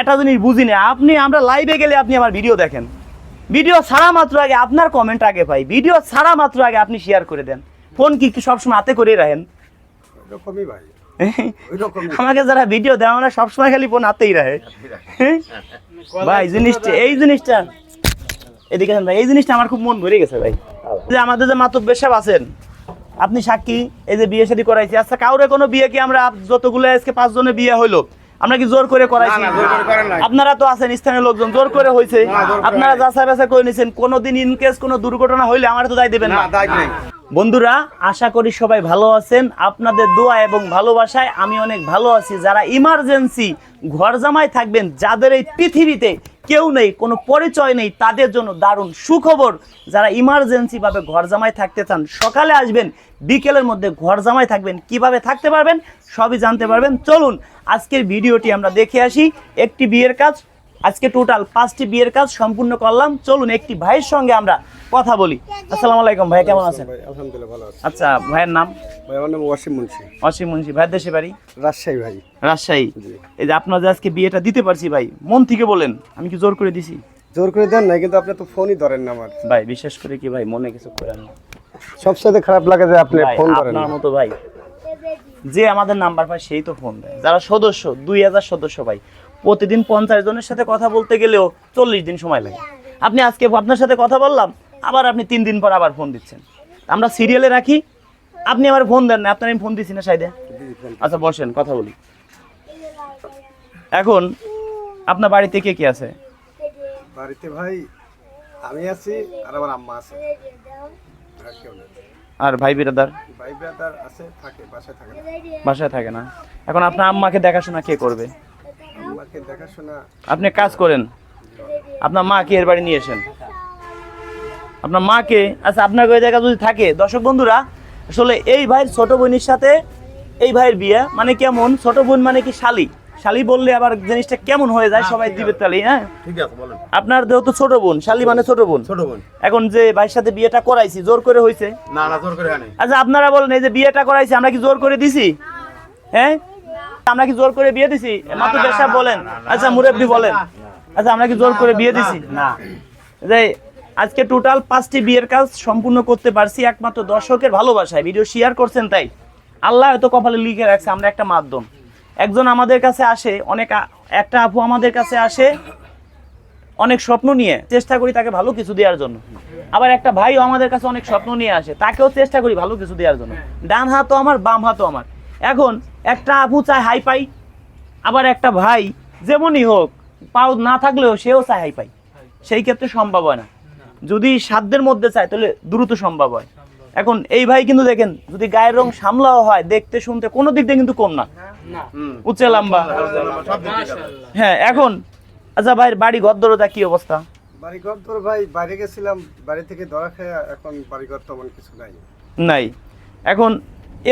একটা জিনিস বুঝি না আপনি আমরা লাইভে গেলে আপনি আমার ভিডিও দেখেন। ভিডিও ছাড়া মাত্র আগে আপনার কমেন্ট আগে পাই। ভিডিও ছাড়া মাত্র আগে আপনি শেয়ার করে দেন। ফোন কি সবসময় হাতে করে রাখেন। আমাকে যারা ভিডিও দেয় আমরা সবসময় খালি ফোন হাতেই রাখে। ভাই জিনিসটা এই জিনিসটা এদিকে ভাই এই জিনিসটা আমার খুব মন ভরে গেছে ভাই। যে আমাদের যে মাতব্বের সাহেব আছেন আপনি সাক্ষী এই যে বিয়ে শাদী করাইছি আচ্ছা কাউরে কোনো বিয়ে কি আমরা যতগুলো আজকে পাঁচ জনের বিয়ে হইল আমরা কি জোর করে করাইছি। আপনারা তো আছেন স্থানীয় লোকজন জোর করে হয়েছে আপনারা। যাচাই বাছাই করে নিয়েছেন কোনোদিন ইন কেস কোনো দুর্ঘটনা হইলে আমার তো দায় দেবেন না। না বন্ধুরা আশা করি সবাই ভালো আছেন। আপনাদের দোয়া এবং ভালোবাসায় আমি অনেক ভালো আছি। যারা ইমার্জেন্সি ঘর জামায় থাকবেন যাদের এই পৃথিবীতে কেউ নেই, কোনো পরিচয় নেই, তাদের জন্য দারুণ সুখবর। যারা ইমার্জেন্সিভাবে ঘর জামাই থাকতে চান, সকালে আসবেন, বিকেলের মধ্যে ঘর জামাই থাকবেন, কীভাবে থাকতে পারবেন সবই জানতে পারবেন। চলুন, আজকের ভিডিওটি আমরা দেখে আসি, একটি বিয়ের কাজ আজকে টোটাল পাঁচটি বিয়ের কাজ সম্পূর্ণ করলাম। চলুন একটি ভাইয়ের সঙ্গে আমরা কথা বলি। আসসালামু আলাইকুম ভাই কেমন আছেন? আলহামদুলিল্লাহ ভালো আছি। আচ্ছা ভাইয়ের নাম? ভাই আমার নাম ওয়াসিম মুন্সি। অসীম মুন্সি ভাইয়ের দেশে বাড়ি? রাজশাহী ভাই। রাজশাহী। এই যে আপনার যে আজকে বিয়েটা দিতে পারছি ভাই মন থেকে বলেন আমি কি জোর করে দিছি? জোর করে দেন না কিন্তু আপনি তো ফোনই ধরেন না আমার। ভাই বিশ্বাস করে কি ভাই মনে কিছু করেন না। সবসাথে খারাপ লাগে যে আপনি ফোন ধরেন আপনার মতো ভাই যে আমাদের নাম্বার পায় সেই তো ফোন দেয়। যারা সদস্য দুই হাজার সদস্য ভাই প্রতিদিন পঞ্চাশ জনের সাথে কথা বলতে গেলেও চল্লিশ দিন সময় লাগে। আপনি আজকে আপনার সাথে কথা বললাম আবার আপনি তিন দিন পর আবার ফোন দিচ্ছেন। আমরা সিরিয়ালে রাখি আপনি আমার ফোন দেন না আপনার আমি ফোন দিচ্ছি না সাইডে আচ্ছা বসেন কথা বলি। এখন আপনার বাড়িতে কে কে আছে? বাড়িতে ভাই আমি আছি আর আমার আম্মা আছে। আর আর ভাই বিরাদার ভাই ব্রাদার আছে থাকে বাসায় থাকে না। বাসায় থাকে না। এখন আপনার আম্মাকে দেখাশোনা কে করবে? দেখাশোনা। আপনি কাজ করেন। আপনার মাকে এর বাড়ি নিয়ে এসেন আপনার মাকে আচ্ছা আপনার ওই জায়গা যদি থাকে দর্শক বন্ধুরা আসলে এই ভাইয়ের ছোট বোনের সাথে এই ভাইয়ের বিয়ে মানে কেমন? ছোট বোন মানে কি শালি? শালি বললে আবার জিনিসটা কেমন হয়ে যায়? সবাই দিবে তালি হ্যাঁ? ঠিক আছে বলেন। আপনার যেহেতু ছোট বোন শালি মানে ছোট বোন। ছোট বোন। এখন যে ভাইয়ের সাথে বিয়েটা করাইছি জোর করে হয়েছে না না জোর করে আনি আচ্ছা আপনারা বলেন এই যে বিয়েটা করাইছি আমরা কি জোর করে দিছি? হ্যাঁ? আমরা কি জোর করে বিয়ে দিছি? মাত্র সাহেব বলেন। আচ্ছা মুরব্বী বলেন। আচ্ছা আমরা কি জোর করে বিয়ে দিছি? না যে আজকে টোটাল পাঁচটি বিয়ের কাজ সম্পূর্ণ করতে পারছি একমাত্র দর্শকের ভালোবাসায়। ভিডিও শেয়ার করছেন তাই। আল্লাহ হয়তো কপালে লিখে রাখছে আমরা একটা মাধ্যম। একজন আমাদের কাছে আসে অনেক একটা আপু আমাদের কাছে আসে অনেক স্বপ্ন নিয়ে। চেষ্টা করি তাকে ভালো কিছু দেওয়ার জন্য। আবার একটা ভাইও আমাদের কাছে অনেক স্বপ্ন নিয়ে আসে তাকেও চেষ্টা করি ভালো কিছু দেওয়ার জন্য। ডান হাতও আমার বাম হাতও আমার। এখন একটা আপু চায় হাই পাই আবার একটা ভাই যেমনই হোক পাও না থাকলেও সেও চায় হাই পাই। সেই ক্ষেত্রে সম্ভব হয় না। যদি সাধ্যের মধ্যে চায় তাহলে দ্রুত সম্ভব হয়। এখন এই ভাই কিন্তু দেখেন যদি গায়ের রং সামলাও হয় দেখতে শুনতে কোনো দিক দিয়ে কিন্তু কম না। উচ্চে লম্বা। সব হ্যাঁ এখন আচ্ছা ভাই বাড়ি গদ্দরতা কি অবস্থা? বাড়ি তোর ভাই বাইরে গেছিলাম বাড়ি থেকে ধরা খেয়ে এখন বাড়িঘর তেমন কিছু নাই। নাই। এখন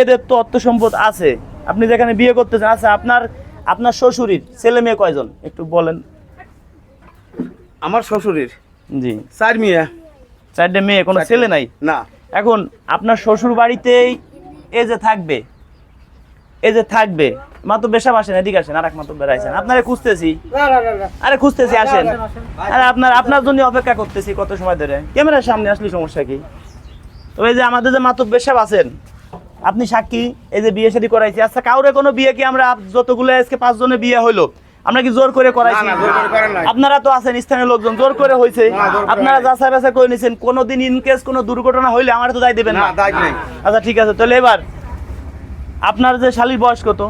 এদের তো অর্থ সম্পদ আছে। আপনি যেখানে বিয়ে করতে চান আচ্ছা আপনার আপনার শ্বশুরির ছেলে মেয়ে কয়জন? একটু বলেন। আমার শ্বশুরের? জি। চার মেয়ে। চারটে মেয়ে কোনো ছেলে নাই? না। এখন আপনার শ্বশুর বাড়িতেই এ যে থাকবে এ যে থাকবে মাত্র বেশা আসেন এদিকে আসেন আর এক মাত্র বেড়াইছেন। আপনারে খুঁজতেছি। আরে খুঁজতেছি আসেন। আরে আপনার আপনার জন্য অপেক্ষা করতেছি কত সময় ধরে। ক্যামেরার সামনে আসলে সমস্যা কি? তো এই যে আমাদের যে মাতব বেশাব আছেন আপনি সাক্ষী এই যে বিয়ে শাদী করাইছি। আচ্ছা কাউরে কোনো বিয়ে কি আমরা যতগুলো আজকে পাঁচ জনের বিয়ে হইল আমরা কি জোর করে করাইছি। আপনারা তো আছেন স্থানীয় লোকজন জোর করে হয়েছে আপনারা। যাচাই বাছাই করে নিয়েছেন কোনোদিন ইন কেস কোনো দুর্ঘটনা হইলে আমার তো দায় দেবেন না না। আচ্ছা ঠিক আছে তাহলে এবার আপনার যে শালির বয়স কত?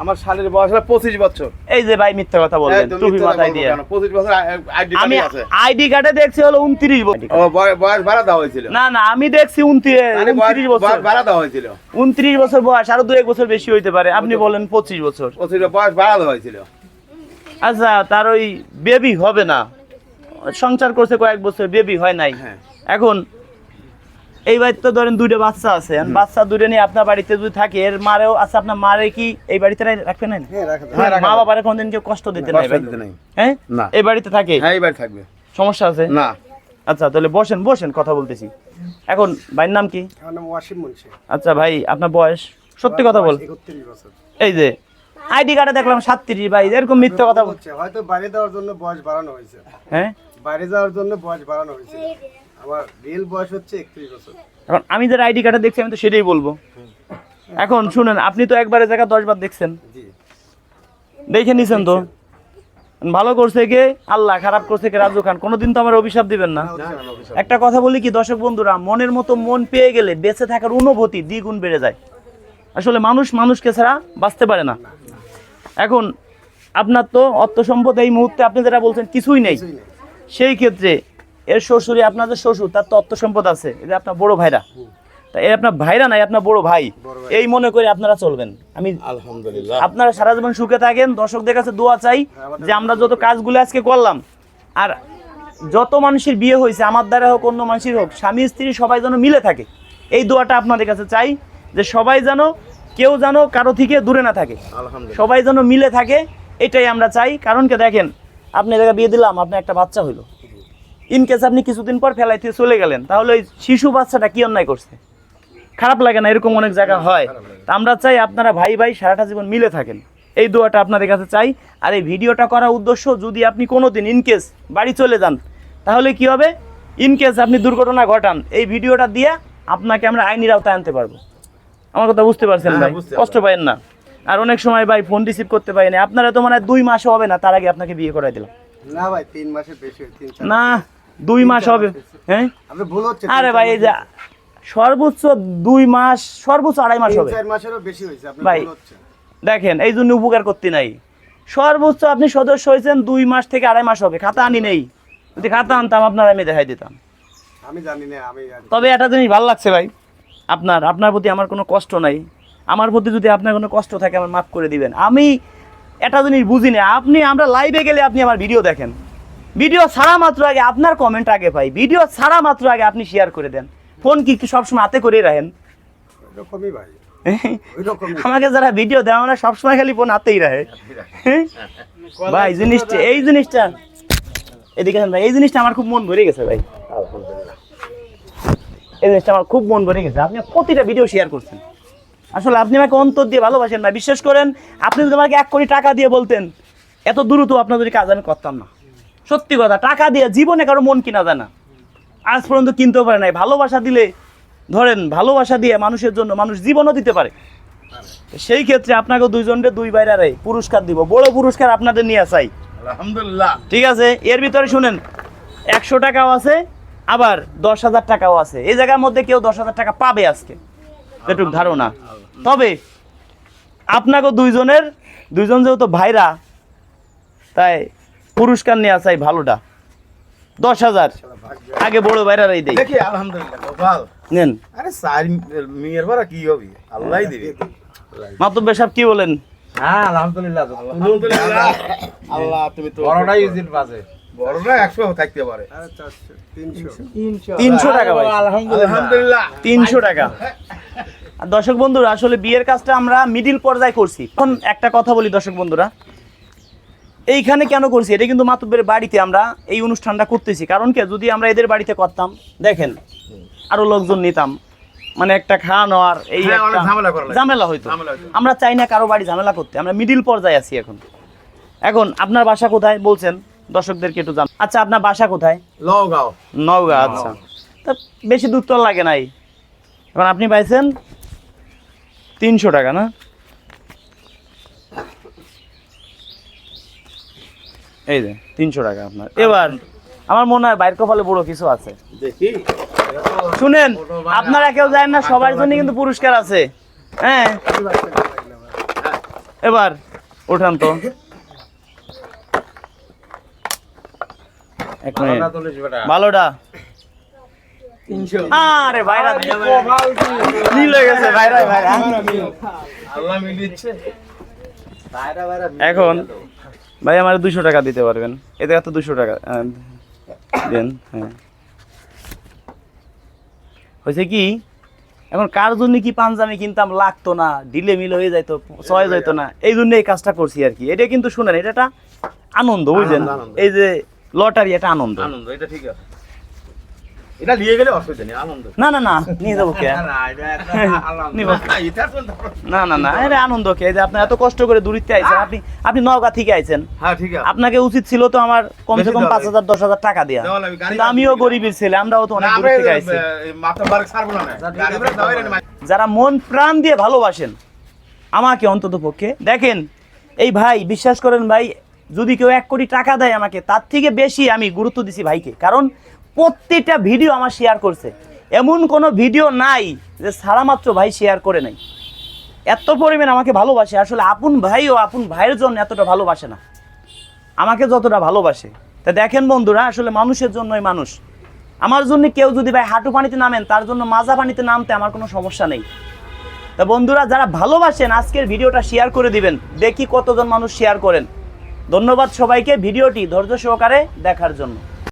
আমার শালের বয়স হলো পঁচিশ বছর। এই যে ভাই মিথ্যা কথা বলবেন টুপি মাথায় দিয়ে। পঁচিশ বছর আইডি আমি আইডি কার্ডে দেখছি হলো উনত্রিশ বছর। বয়স ভাড়া দেওয়া হয়েছিল। না না আমি দেখছি উনত্রিশ বছর। ভাড়া দেওয়া হয়েছিল। উনত্রিশ বছর বয়স আরও দু এক বছর বেশি হইতে পারে। আপনি বলেন পঁচিশ বছর। পঁচিশ বয়স ভাড়া দেওয়া হয়েছিল। আচ্ছা তার ওই বেবি হবে না। সংসার করছে কয়েক বছর বেবি হয় নাই। হ্যাঁ। এখন এই বাড়িতে তো ধরেন দুইটা বাচ্চা আছে বাচ্চা দুটো নিয়ে আপনার বাড়িতে যদি থাকে এর মারেও আচ্ছা আপনার মারে কি এই বাড়িতে রা- রাখবেন না? হ্যাঁ হ্যাঁ, মা। বাবারে কোনদিন কেউ কষ্ট দিতে নাই ভাই। হ্যাঁ? এই বাড়িতে থাকে? হ্যাঁ এইবার থাকবে। সমস্যা আছে? না। আচ্ছা তাহলে বসেন বসেন কথা বলতেছি। এখন ভাইয়ের নাম কি? আচ্ছা ভাই আপনার বয়স? সত্যি কথা বল। এই যে আইডি কার্ডে দেখলাম সাতত্রিশ ভাই এরকম মিথ্যা কথা বলছে হয়তো বাইরে যাওয়ার জন্য বয়স বাড়ানো হয়েছে। হ্যাঁ? বাইরে যাওয়ার জন্য বয়স বাড়ানো হয়েছে। আমার রিয়েল বয়স হচ্ছে একত্রিশ বছর। এখন আমি যারা আইডি কার্ডে দেখছি আমি তো সেটাই বলব। এখন শুনেন আপনি তো একবারে জায়গা দশ বার দেখছেন। জি। দেখে নিছেন তো? ভালো করছে কে? আল্লাহ খারাপ করছে কে? রাজু খান। কোনোদিন তো আমার অভিশাপ দিবেন না। একটা কথা বলি কি দর্শক বন্ধুরা মনের মতো মন পেয়ে গেলে বেঁচে থাকার অনুভূতি দ্বিগুণ বেড়ে যায়। আসলে মানুষ মানুষকে ছাড়া বাঁচতে পারে না। এখন আপনার তো অর্থ সম্পদ এই মুহূর্তে আপনি যেটা বলছেন কিছুই নেই। সেই ক্ষেত্রে এর শ্বশুরে আপনাদের শ্বশুর তার তো অর্থ সম্পদ আছে। এটা আপনার বড় ভাইরা। তা এই আপনার ভাইরা নাই আপনার বড় ভাই। এই মনে করে আপনারা চলবেন। আমি আলহামদুলিল্লাহ। আপনারা সারা জীবন সুখে থাকেন দর্শকদের কাছে দোয়া চাই যে আমরা যত কাজগুলো আজকে করলাম আর যত মানুষের বিয়ে হয়েছে আমার দ্বারা হোক অন্য মানুষের হোক স্বামী স্ত্রী সবাই যেন মিলে থাকে। এই দোয়াটা আপনাদের কাছে চাই যে সবাই যেন কেউ যেন কারও থেকে দূরে না থাকে। সবাই যেন মিলে থাকে এটাই আমরা চাই। কারণ কে দেখেন আপনি জায়গায় বিয়ে দিলাম আপনার একটা বাচ্চা হইল। ইন কেস আপনি কিছুদিন পর ফেলাই থেকে চলে গেলেন তাহলে ওই শিশু বাচ্চাটা কি অন্যায় করছে? খারাপ লাগে না এরকম অনেক জায়গা হয়। তা আমরা চাই আপনারা ভাই ভাই সারাটা জীবন মিলে থাকেন। এই দোয়াটা আপনাদের কাছে চাই। আর এই ভিডিওটা করার উদ্দেশ্য যদি আপনি কোনো দিন ইনকেস বাড়ি চলে যান তাহলে কি হবে? ইনকেস আপনি দুর্ঘটনা ঘটান এই ভিডিওটা দিয়ে আপনাকে আমরা আইনির আওতায় আনতে পারব। আমার কথা বুঝতে পারছেন হ্যাঁ, ভাই? কষ্ট পাইেন না। আর অনেক সময় ভাই ফোন রিসিভ করতে পারি না। আপনারা তো মানে দুই মাসও হবে না তার আগে আপনাকে বিয়ে করাই দিলাম। না ভাই তিন মাসের বেশি না দুই মাস হবে। হ্যাঁ? আরে ভাই এই যে সর্বোচ্চ দুই মাস সর্বোচ্চ আড়াই মাস হবে। ভাই। দেখেন এই জন্য উপকার করতে নাই। সর্বোচ্চ আপনি সদস্য হয়েছেন দুই মাস থেকে আড়াই মাস হবে খাতা আনি নেই। যদি খাতা আনতাম আপনার আমি দেখাই দিতাম। আমি জানি না আমি তবে একটা জিনিস ভালো লাগছে ভাই আপনার আপনার প্রতি আমার কোনো কষ্ট নাই। আমার প্রতি যদি আপনার কোনো কষ্ট থাকে আমার মাফ করে দিবেন। আমি একটা জিনিস বুঝি না আপনি আমরা লাইভে গেলে আপনি আমার ভিডিও দেখেন। ভিডিও ছাড়া মাত্র আগে আপনার কমেন্ট আগে পাই ভিডিও ছাড়া মাত্র আগে আপনি শেয়ার করে দেন। ফোন কি কি সবসময় হাতে করে রাখেন? ওইরকমই ভাই। আমাকে যারা ভিডিও দেয় আমরা সবসময় খালি ফোন হাতেই রাখে? ভাই জিনিসটা এই জিনিসটা এদিকে ভাই এই জিনিসটা আমার খুব মন ভরে গেছে ভাই। এই জিনিসটা আমার খুব মন ভরে গেছে। আপনি প্রতিটা ভিডিও শেয়ার করছেন। আসলে আপনি আমাকে অন্তর দিয়ে ভালোবাসেন না বিশ্বাস করেন আপনি যদি আমাকে এক কোটি টাকা দিয়ে বলতেন এত দ্রুত আপনার যদি কাজ আমি করতাম না। সত্যি কথা টাকা দিয়ে জীবনে কারও মন কিনা যায় না। আজ পর্যন্ত কিনতেও পারে নাই। ভালোবাসা দিলে ধরেন ভালোবাসা দিয়ে মানুষের জন্য মানুষ জীবনও দিতে পারে। সেই ক্ষেত্রে আপনাকে দুইজনকে দুই বাইরে পুরস্কার দিব। বড় পুরস্কার আপনাদের নিয়ে চাই আলহামদুলিল্লাহ। ঠিক আছে? এর ভিতরে শুনেন একশো টাকাও আছে আবার দশ হাজার টাকাও আছে। এই জায়গার মধ্যে কেউ দশ হাজার টাকা পাবে আজকে। এটুক ধারণা। তবে আপনাকে দুইজনের দুইজন যেহেতু ভাইরা তাই পুরস্কার নেওয়া চাই ভালোটা। দশ হাজার। আগে বড় ভাইরারাই দেই। দেখি আলহামদুলিল্লাহ নেন। আরে মেয়ের বারা কি হবে? আল্লাহই দিবে। মাতব্য সাহেব কি বলেন? হ্যাঁ আলহামদুলিল্লাহ আলহামদুলিল্লাহ। আল্লাহ তুমি তো বড়টাই বড়রা একশো থাকতে পারে। টাকা ভাই। আলহামদুলিল্লাহ। তিনশো টাকা। আর দর্শক বন্ধুরা আসলে বিয়ের কাজটা আমরা মিডিল পর্যায়ে করছি। এখন একটা কথা বলি দর্শক বন্ধুরা। এইখানে কেন করছি? এটা কিন্তু মাতব্বের বাড়িতে আমরা এই অনুষ্ঠানটা করতেছি। কারণ কি? যদি আমরা এদের বাড়িতে করতাম দেখেন আরও লোকজন নিতাম। মানে একটা খাওয়ানো আর এই হ্যাঁ, ঝামেলা হইতো। আমরা চাই না কারও বাড়ি ঝামেলা করতে। আমরা মিডিল পর্যায়ে আছি এখন। এখন আপনার বাসা কোথায়? বলছেন। দর্শকদেরকে একটু জান আচ্ছা আপনার বাসা কোথায়? লগাও নওগাঁ আচ্ছা। তা বেশি দূর তো লাগে নাই। এখন আপনি পাইছেন তিনশো টাকা না? এই যে তিনশো টাকা আপনার। এবার আমার মনে হয় বাইর কপালে বড় কিছু আছে। দেখি। শুনেন আপনারা কেউ জানেন না সবার জন্য কিন্তু পুরস্কার আছে। হ্যাঁ? এবার উঠান তো। এক মিনিট। ভালোটা আরে ভাইরা মিল হয়ে গেছে ভাইরা ভাইরা। এখন ভাই আমার দুশো টাকা দিতে পারবেন। এতে এত দুশো টাকা দেন হ্যাঁ। হয়েছে কি এখন কার জন্য কি পাঞ্জামি কিনতাম লাগতো না ডিলে মিল হয়ে যাইতো সহজ যাইতো না। এই জন্য এই কাজটা করছি আর কি। এটা কিন্তু শুনেন এটা একটা আনন্দ বুঝলেন। এই যে লটারি এটা আনন্দ। আনন্দ এটা ঠিক আছে। এটা নিয়ে গেলে অসুবিধা নেই আনন্দ। না না না নিয়ে যাব কে? না, না। না এটা আনন্দ কে? যে আপনি এত কষ্ট করে দূরিতে আইছেন আপনি আপনি নওগাঁ থেকে আইছেন। হ্যাঁ ঠিক আছে। আপনাকে উচিত ছিল তো আমার কমসে কম পাঁচ হাজার দশ হাজার টাকা দেওয়া কিন্তু আমিও। গরিবের ছেলে আমরাও তো অনেক দূর থেকে আইছি। এই মাথা বারেক ছাড়বো না। না। গাড়ি ভাড়া দেওয়াই না, যারা মন প্রাণ দিয়ে ভালোবাসেন আমাকে অন্তত পক্ষে দেখেন এই ভাই বিশ্বাস করেন ভাই যদি কেউ এক কোটি টাকা দেয় আমাকে তার থেকে বেশি আমি গুরুত্ব দিছি ভাইকে। কারণ প্রত্যেকটা ভিডিও আমার শেয়ার করছে। এমন কোনো ভিডিও নাই যে সারা মাত্র ভাই শেয়ার করে নাই। এত পরিমাণ আমাকে ভালোবাসে, আসলে আপন ভাই ও আপন ভাইয়ের জন্য এতটা ভালোবাসে না। আমাকে যতটা ভালোবাসে। তা দেখেন বন্ধুরা, আসলে মানুষের জন্যই মানুষ। আমার জন্য কেউ যদি ভাই হাঁটু পানিতে নামেন, তার জন্য মাজা পানিতে নামতে আমার কোনো সমস্যা নেই। তা বন্ধুরা, যারা ভালোবাসেন, আজকের ভিডিওটা শেয়ার করে দিবেন। দেখি কতজন মানুষ শেয়ার করেন। ধন্যবাদ সবাইকে ভিডিওটি ধৈর্য সহকারে দেখার জন্য।